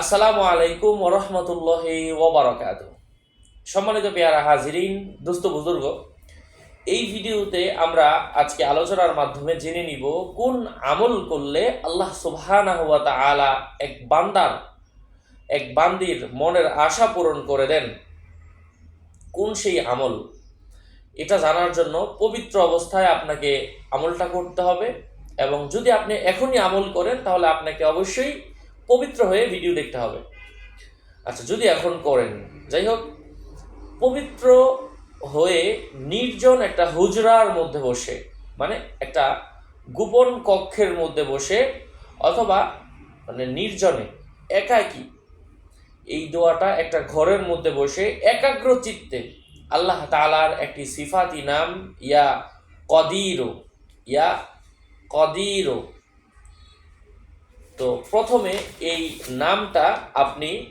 আসসালামু আলাইকুম ওরহমতুল্লাহ ওবরাকাত সম্মানিত পেয়ারা হাজিরিন দোস্ত বুজুর্গ, এই ভিডিওতে আমরা আজকে আলোচনার মাধ্যমে জেনে নিব কোন আমল করলে আল্লাহ সুবহানাহু ওয়া তাআলা এক বান্দার, এক বান্দির মনের আশা পূরণ করে দেন। কোন সেই আমল? এটা জানার জন্য পবিত্র অবস্থায় আপনাকে আমলটা করতে হবে এবং যদি আপনি এখনই আমল করেন তাহলে আপনাকে অবশ্যই পবিত্র হয়ে ভিডিও দেখতে হবে। আচ্ছা যদি এখন করেন যাই হোক পবিত্র হয়ে নির্জন একটা হুজরার মধ্যে বসে মানে একটা গোপন কক্ষের মধ্যে বসে, অথবা মানে নির্জনে, একাকী, এই দোয়াটা একটা ঘরের মধ্যে বসে একাগ্র চিত্তে আল্লাহ তালার একটি সিফাতি নাম, ইয়া কদিরো ইয়া কদিরো। তো প্রথমে এই নামটা আপনি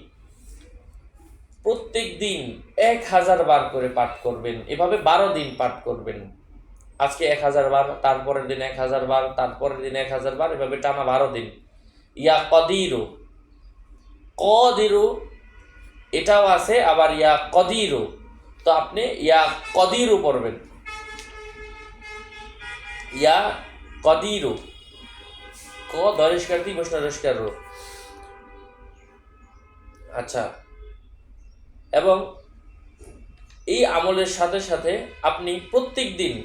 প্রত্যেক দিন এক হাজার বার করে পাঠ করবেন। এভাবে বারো দিন পাঠ করবেন। আজকে এক হাজার বার, তারপরের দিন এক হাজার বার, তারপরের দিন এক হাজার বার, এভাবে টানা বারো দিন। ইয়া কদিরো। কদিরো, এটাও আছে, আবার ইয়া কদিরো। তো আপনি ইয়া কদিরো পড়বেন। ইয়া কদিরো। ক দরিষ্কার দি বৈষ্ণব দরিষ্কার রো আচ্ছা। এবং এই আমলের সাথে সাথে আপনি প্রত্যেক দিন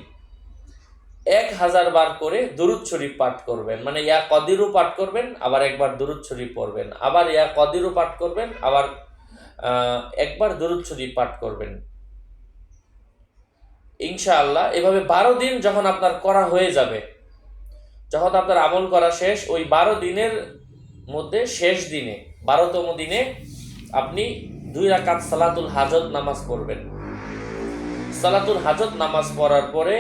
এক হাজার বার করে দুরুদ শরীফ পাঠ করবেন। মানে ইয়া কদিরও পাঠ করবেন, আবার একবার দুরুদ শরীফ পড়বেন। আবার ইয়া কদিরও পাঠ করবেন, আবার একবার দুরুদ শরীফ পাঠ করবেন। ইনশাআল্লাহ, এভাবে বারো দিন যখন আপনার করা হয়ে যাবে যখন আপনার আমল করা শেষ, ওই বারো দিনের মধ্যে শেষ দিনে, বারোতম দিনে আপনি দুই রাকাত সালাতুল হাজত নামাজ পড়বেন। সালাতুল হাজত নামাজ পড়ার পরে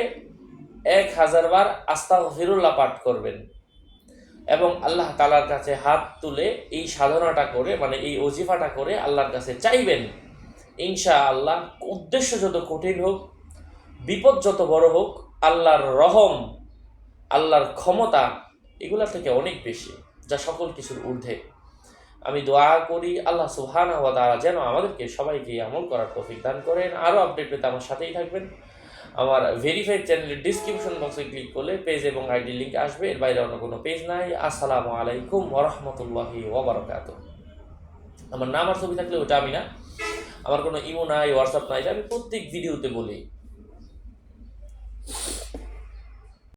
এক হাজার বার আস্তা পাঠ করবেন। এবং আল্লাহ তালার কাছে হাত তুলে এই সাধনাটা করে মানে এই অজিফাটা করে আল্লাহর কাছে চাইবেন ইনশা আল্লাহ উদ্দেশ্য যত কঠিন হোক, বিপদ যত বড় হোক, আল্লাহর রহম আল্লাহর ক্ষমতা এগুলা থেকে অনেক বেশি, যা সকল কিছুর ঊর্ধ্বে। আমি দোয়া করি আল্লাহ সুবহানাহু ওয়া তাআলা যেন আমাদেরকে সবাইকে আমল করার তৌফিক দান করেন। আরও আপডেট পেতে আমার সাথেই থাকবেন। আমার ভেরিফাইড চ্যানেলের ডিসক্রিপশন বক্সে ক্লিক করলে পেজ এবং আইডি লিঙ্ক আসবে। এর বাইরে অন্য কোনো পেজ নাই। আসসালামু আলাইকুম ওরহমতুল্লাহি ওবরাকাত আমার নাম আর ছবি থাকলে ওটা আমি না। আমার কোনো ইমো নাই হোয়াটসঅ্যাপ নাই আমি প্রত্যেক ভিডিওতে বলি।